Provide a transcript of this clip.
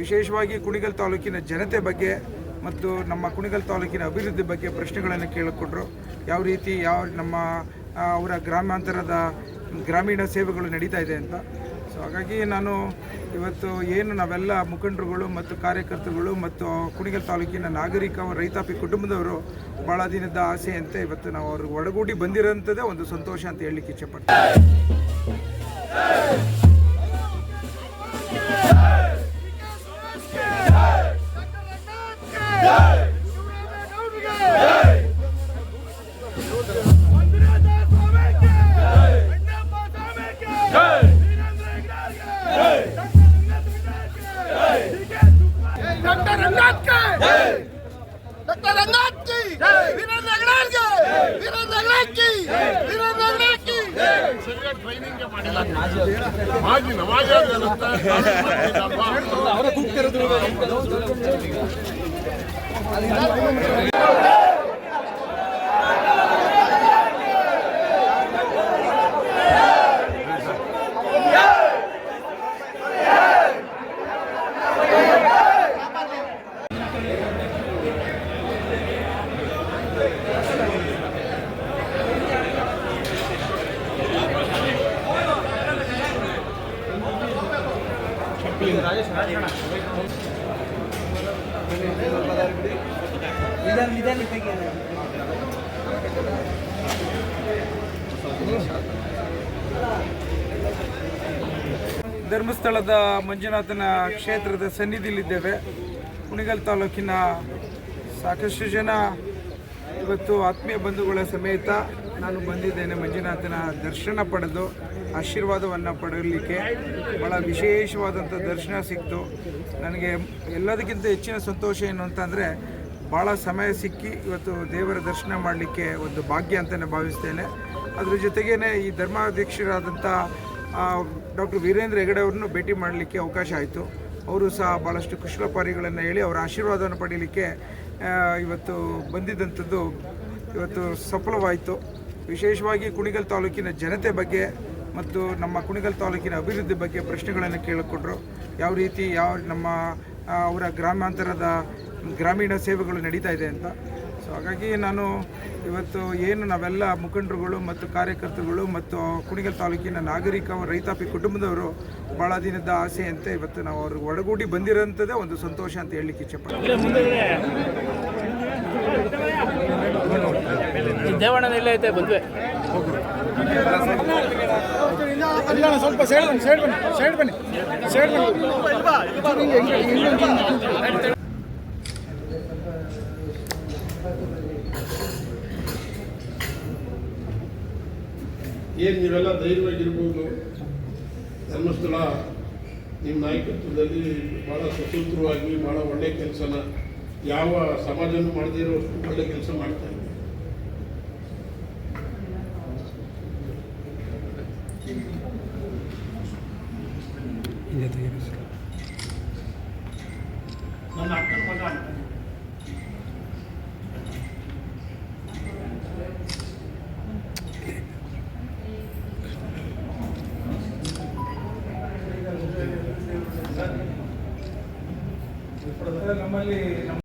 ವಿಶೇಷವಾಗಿ ಕುಣಿಗಲ್ ತಾಲೂಕಿನ ಜನತೆ ಬಗ್ಗೆ ಮತ್ತು ನಮ್ಮ ಕುಣಿಗಲ್ ತಾಲೂಕಿನ ಅಭಿವೃದ್ಧಿ ಬಗ್ಗೆ ಪ್ರಶ್ನೆಗಳನ್ನು ಕೇಳಿಕೊಟ್ರು. ಯಾವ ರೀತಿ ಯಾವ ನಮ್ಮ ಅವರ ಗ್ರಾಮಾಂತರದ ಗ್ರಾಮೀಣ ಸೇವೆಗಳು ನಡೀತಾ ಇದೆ ಅಂತ. ಸೊ ಹಾಗಾಗಿ ನಾನು ಇವತ್ತು ಏನು ನಾವೆಲ್ಲ ಮುಖಂಡರುಗಳು ಮತ್ತು ಕಾರ್ಯಕರ್ತರುಗಳು ಮತ್ತು ಕುಣಿಗಲ್ ತಾಲೂಕಿನ ನಾಗರಿಕ ರೈತಾಪಿ ಕುಟುಂಬದವರು ಭಾಳ ದಿನದ ಆಸೆಯಂತೆ ಇವತ್ತು ನಾವು ಅವ್ರಿಗೆ ಒಡಗೂಡಿ ಬಂದಿರೋಂಥದ್ದೇ ಒಂದು ಸಂತೋಷ ಅಂತ ಹೇಳಲಿಕ್ಕೆ ಇಚ್ಛೆಪಡ್ತೀನಿ ಮಾಜಿ ನಮಾಜ್ ಧರ್ಮಸ್ಥಳದ ಮಂಜುನಾಥನ ಕ್ಷೇತ್ರದ ಸನ್ನಿಧಿಯಲ್ಲಿದ್ದೇವೆ. ಕುಣಿಗಲ್ ತಾಲೂಕಿನ ಸಾಕಷ್ಟು ಜನ ಇವತ್ತು ಆತ್ಮೀಯ ಬಂಧುಗಳ ಸಮೇತ ನಾನು ಬಂದಿದ್ದೇನೆ ಮಂಜುನಾಥನ ದರ್ಶನ ಪಡೆದು ಆಶೀರ್ವಾದವನ್ನು ಪಡೆಯಲಿಕ್ಕೆ ಭಾಳ ವಿಶೇಷವಾದಂಥ ದರ್ಶನ ಸಿಕ್ತು. ನನಗೆ ಎಲ್ಲದಕ್ಕಿಂತ ಹೆಚ್ಚಿನ ಸಂತೋಷ ಏನು ಅಂತಂದರೆ ಭಾಳ ಸಮಯ ಸಿಕ್ಕಿ ಇವತ್ತು ದೇವರ ದರ್ಶನ ಮಾಡಲಿಕ್ಕೆ ಒಂದು ಭಾಗ್ಯ ಅಂತಲೇ ಭಾವಿಸ್ತೇನೆ. ಅದ್ರ ಜೊತೆಗೇ ಈ ಧರ್ಮಾಧ್ಯಕ್ಷರಾದಂಥ ಡಾಕ್ಟರ್ ವೀರೇಂದ್ರ ಹೆಗಡೆ ಅವರನ್ನು ಭೇಟಿ ಮಾಡಲಿಕ್ಕೆ ಅವಕಾಶ ಆಯಿತು. ಅವರು ಸಹ ಭಾಳಷ್ಟು ಕುಶಲಪಾರಿಗಳನ್ನು ಹೇಳಿ ಅವರ ಆಶೀರ್ವಾದವನ್ನು ಪಡೀಲಿಕ್ಕೆ ಇವತ್ತು ಬಂದಿದ್ದಂಥದ್ದು ಇವತ್ತು ಸಫಲವಾಯಿತು. ವಿಶೇಷವಾಗಿ ಕುಣಿಗಲ್ ತಾಲೂಕಿನ ಜನತೆ ಬಗ್ಗೆ ಮತ್ತು ನಮ್ಮ ಕುಣಿಗಲ್ ತಾಲೂಕಿನ ಅಭಿವೃದ್ಧಿ ಬಗ್ಗೆ ಪ್ರಶ್ನೆಗಳನ್ನು ಕೇಳಿಕೊಟ್ರು ಯಾವ ರೀತಿ ಯಾವ ನಮ್ಮ ಅವರ ಗ್ರಾಮಾಂತರದ ಗ್ರಾಮೀಣ ಸೇವೆಗಳು ನಡೀತಾ ಇದೆ ಅಂತ. ಸೊ ಹಾಗಾಗಿ ನಾನು ಇವತ್ತು ಏನು ನಾವೆಲ್ಲ ಮುಖಂಡರುಗಳು ಮತ್ತು ಕಾರ್ಯಕರ್ತರುಗಳು ಮತ್ತು ಕುಣಿಗಲ್ ತಾಲೂಕಿನ ನಾಗರಿಕ ರೈತಾಪಿ ಕುಟುಂಬದವರು ಭಾಳ ದಿನದ ಆಸೆಯಂತೆ ಇವತ್ತು ನಾವು ಅವ್ರಿಗೆ ಒಡಗೂಡಿ ಬಂದಿರೋಂಥದ್ದೇ ಒಂದು ಸಂತೋಷ ಅಂತ ಹೇಳಲಿಕ್ಕೆ ಇಚ್ಛೆಪಡ್ತೀನಿ ದೇವಣ್ಣ ಎಲ್ಲ ಐತೆ ಬಂದ್ವಿ ಸ್ವಲ್ಪ ಸೈಡ್ ಬನ್ನಿ ಸೈಡ್ ಬನ್ನಿ ಸೈಡ್ ಬನ್ನಿ ಸೈಡ್ ಏನು ನೀವೆಲ್ಲ ಧೈರ್ಯವಾಗಿರ್ಬೋದು? ಧರ್ಮಸ್ಥಳ ನಿಮ್ಮ ನಾಯಕತ್ವದಲ್ಲಿ ಭಾಳ ಸ್ವತಂತ್ರವಾಗಿ ಭಾಳ ಒಳ್ಳೆಯ ಕೆಲಸನ ಯಾವ ಸಮಾಜನೂ ಮಾಡದೇ ಇರೋ ಒಳ್ಳೆ ಕೆಲಸ Iya tuh ya bisa.